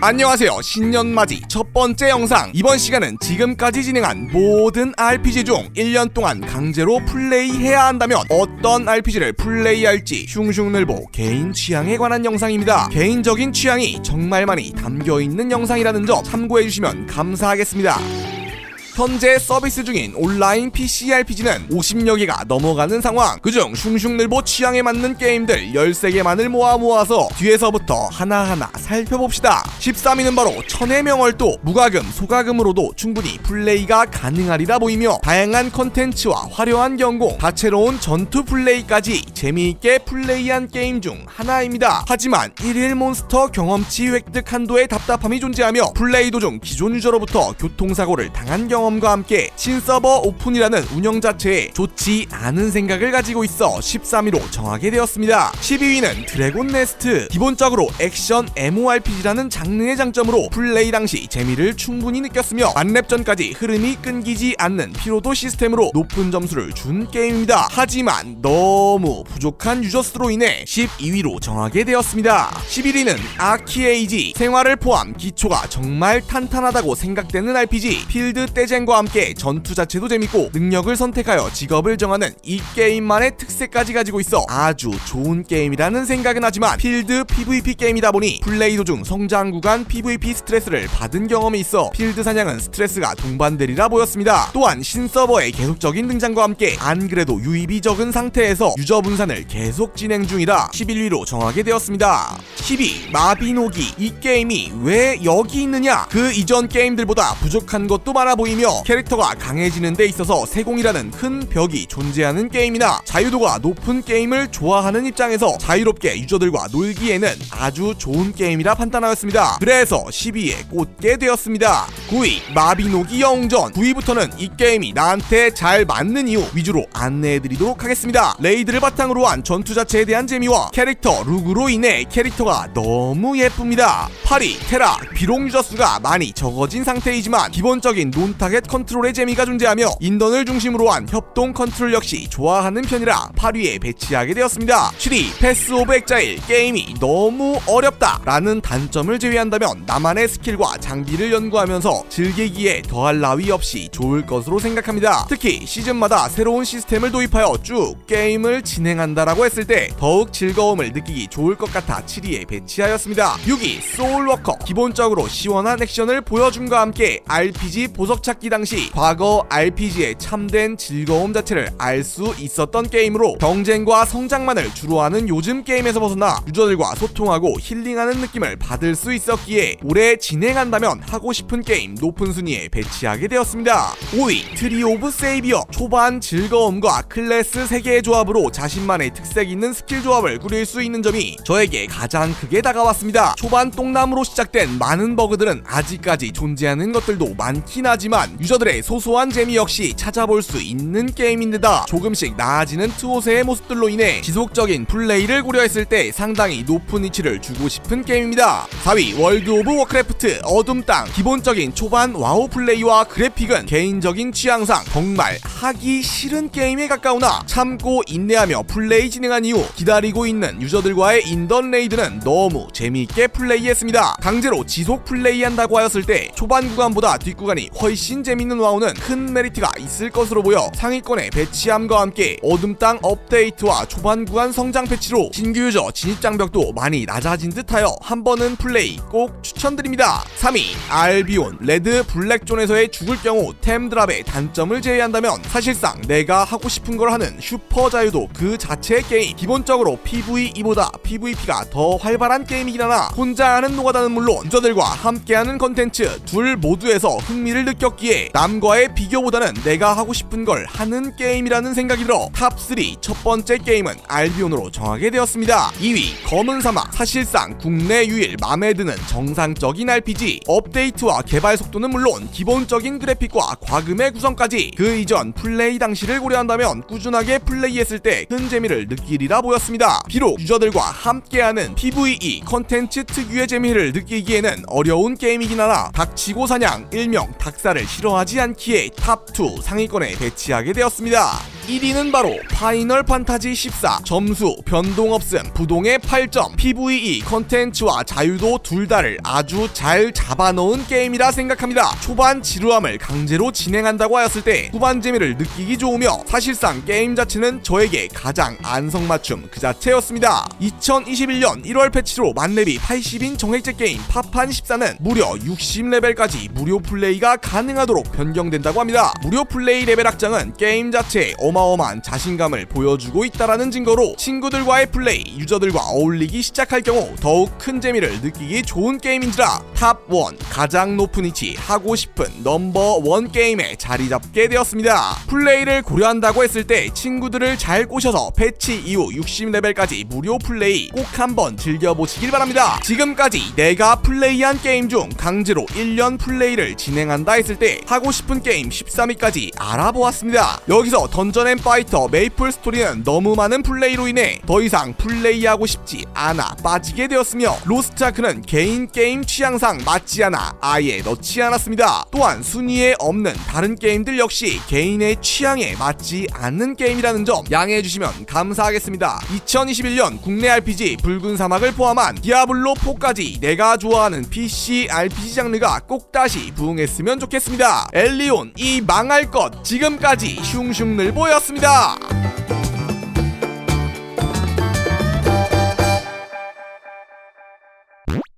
안녕하세요. 신년맞이 첫 번째 영상. 이번 시간은 지금까지 진행한 모든 RPG 중 1년 동안 강제로 플레이해야 한다면 어떤 RPG를 플레이할지 슝슝늘보 개인 취향에 관한 영상입니다. 개인적인 취향이 정말 많이 담겨있는 영상이라는 점 참고해주시면 감사하겠습니다 현재 서비스 중인 온라인 PC RPG는 50여 개가 넘어가는 상황. 그중 슝슝늘보 취향에 맞는 게임들 13개만을 모아 모아서 뒤에서부터 하나하나 살펴봅시다. 13위는 바로 천의 명월도 무과금, 소과금으로도 충분히 플레이가 가능하리라 보이며 다양한 컨텐츠와 화려한 경고, 다채로운 전투 플레이까지 재미있게 플레이한 게임 중 하나입니다. 하지만 1일 몬스터 경험치 획득 한도의 답답함이 존재하며 플레이 도중 기존 유저로부터 교통사고를 당한 경험 과 함께 신서버 오픈이라는 운영 자체에 좋지 않은 생각을 가지고 있어 13위로 정하게 되었습니다. 12위는 드래곤 네스트. 기본적으로 액션 MORPG라는 장르의 장점으로 플레이 당시 재미를 충분히 느꼈으며 만렙전까지 흐름이 끊기지 않는 피로도 시스템으로 높은 점수를 준 게임입니다. 하지만 너무 부족한 유저 수로 인해 12위로 정하게 되었습니다. 11위는 아키에이지. 생활을 포함 기초가 정말 탄탄하다고 생각되는 RPG. 필드 떼 쟁과 함께 전투 자체도 재밌고 능력을 선택하여 직업을 정하는 이 게임만의 특색까지 가지고 있어 아주 좋은 게임이라는 생각은 하지만 필드 PVP 게임이다 보니 플레이 도중 성장 구간 PVP 스트레스를 받은 경험이 있어 필드 사냥은 스트레스가 동반되리라 보였습니다. 또한 신서버의 계속적인 등장과 함께 안 그래도 유입이 적은 상태에서 유저 분산을 계속 진행 중이라 11위로 정하게 되었습니다. 12. 마비노기 이 게임이 왜 여기 있느냐 그 이전 게임들보다 부족한 것도 많아 보이며 캐릭터가 강해지는 데 있어서 세공이라는 큰 벽이 존재하는 게임이나 자유도가 높은 게임을 좋아하는 입장에서 자유롭게 유저들과 놀기에는 아주 좋은 게임이라 판단하였습니다. 그래서 12위에 꽂게 되었습니다. 9위 마비노기 영웅전 9위부터는 이 게임이 나한테 잘 맞는 이유 위주로 안내해드리도록 하겠습니다. 레이드를 바탕으로 한 전투 자체에 대한 재미와 캐릭터 룩으로 인해 캐릭터가 너무 예쁩니다. 8위 테라 비록 유저 수가 많이 적어진 상태이지만 기본적인 논타겟 컨트롤의 재미가 존재하며 인던을 중심으로 한 협동 컨트롤 역시 좋아하는 편이라 8위에 배치하게 되었습니다. 7위 패스 오브 엑자일 게임이 너무 어렵다 라는 단점을 제외한다면 나만의 스킬과 장비를 연구하면서 즐기기에 더할 나위 없이 좋을 것으로 생각합니다. 특히 시즌마다 새로운 시스템을 도입하여 쭉 게임을 진행한다라고 했을 때 더욱 즐거움을 느끼기 좋을 것 같아 7위에 배치하였습니다. 6위 소울워커 기본적으로 시원한 액션을 보여줌과 함께 RPG 보석 찾기 당시 과거 RPG의 참된 즐거움 자체를 알 수 있었던 게임으로 경쟁과 성장만을 주로 하는 요즘 게임에서 벗어나 유저들과 소통하고 힐링하는 느낌을 받을 수 있었기에 올해 진행한다면 하고 싶은 게임 높은 순위에 배치하게 되었습니다. 5위 트리 오브 세이비어 초반 즐거움과 클래스 3개의 조합으로 자신만의 특색 있는 스킬 조합을 꾸릴 수 있는 점이 저에게 가장 크게 다가왔습니다. 초반 똥남으로 시작된 많은 버그들은 아직까지 존재하는 것들도 많긴 하지만 유저들의 소소한 재미 역시 찾아볼 수 있는 게임인데다 조금씩 나아지는 트옷의 모습들로 인해 지속적인 플레이를 고려했을 때 상당히 높은 위치를 주고 싶은 게임입니다. 4위 월드 오브 워크래프트 어둠 땅 기본적인 초반 와우 플레이와 그래픽은 개인적인 취향상 정말 하기 싫은 게임에 가까우나 참고 인내하며 플레이 진행한 이후 기다리고 있는 유저들과의 인던 레이드는 너무 재미있게 플레이했습니다. 강제로 지속 플레이한다고 하였을 때 초반 구간보다 뒷구간이 훨씬 재밌는 와우는 큰 메리트가 있을 것으로 보여 상위권에 배치함과 함께 어둠 땅 업데이트와 초반 구간 성장 패치로 신규 유저 진입 장벽도 많이 낮아진 듯하여 한 번은 플레이 꼭 추천드립니다. 3위 알비온 레드 블랙존에서의 죽을 경우 템 드랍의 단점을 제외한다면 사실상 내가 하고 싶은 걸 하는 슈퍼 자유도 그 자체의 게임. 기본적으로 PVE보다 PVP가 더 활발한 게임이긴 하나 혼자 하는 노가다는 물론 유저들과 함께하는 컨텐츠 둘 모두에서 흥미를 느꼈기에 남과의 비교보다는 내가 하고 싶은 걸 하는 게임이라는 생각이 들어 탑3 첫 번째 게임은 알비온으로 정하게 되었습니다. 2위 검은 사막. 사실상 국내 유일 맘에 드는 정상적인 RPG 업데이트와 개발 속도는 물론 기본적인 그래픽과 과금의 구성까지 그 이전 플레이 당시를 고려한다면 꾸준하게 플레이했을 때 큰 재미를 느끼리라 보였습니다. 비록 유저들과 함께하는 PVE 컨텐츠 특유의 재미를 느끼기에는 어려운 게임이긴 하나 닥치고 사냥 일명 닭살을 싫어하지 않기에 탑2 상위권에 배치하게 되었습니다. 1위는 바로 파이널 판타지 14 점수 변동 없음 부동의 8점 PVE 컨텐츠와 자유도 둘 다를 아주 잘 잡아놓은 게임이라 생각합니다. 초반 지루함을 강제로 진행한다고 하였을 때 후반 재미를 느끼기 좋으며 사실상 게임 자체는 저에게 가장 안성맞춤 그 자체였습니다. 2021년 1월 패치로 만렙이 80인 정액제 게임 파판 14는 무려 60레벨까지 무료 플레이가 가능하도록 변경된다고 합니다. 무료 플레이 레벨 확장은 게임 자체에 어마어마한 자신감을 보여주고 있다라는 증거로 친구들과의 플레이, 유저들과 어울리기 시작할 경우 더욱 큰 재미를 느끼기 좋은 게임인지라 탑1 가장 높은 위치 하고 싶은 넘버 원 게임에 자리 잡게 되었습니다. 플레이를 고려한다고 했을 때 친구들을 잘 꼬셔서 패치 이후 60레벨까지 무료 플레이 꼭 한번 즐겨보시길 바랍니다. 지금까지 내가 플레이한 게임 중 강제로 1년 플레이를 진행한다 했을 때 하고 싶은 게임 13위까지 알아보았습니다. 여기서 던전 앤 파이터 메이플 스토리는 너무 많은 플레이로 인해 더 이상 플레이하고 싶지 않아 빠지게 되었으며 로스트 아크는 개인 게임 취향상 맞지 않아 아예 넣지 않았습니다. 또한 순위에 없는 다른 게임들 역시 개인의 취향에 맞지 않는 게임이라는 점 양해해 주시면 감사하겠습니다. 2021년 국내 RPG 붉은 사막을 포함한 디아블로 4까지 내가 좋아하는 PC RPG 장르가 꼭 다시 부흥했으면 좋겠습니다. 엘리온 이 망할 것 지금까지 슝슝늘 보 였습니다.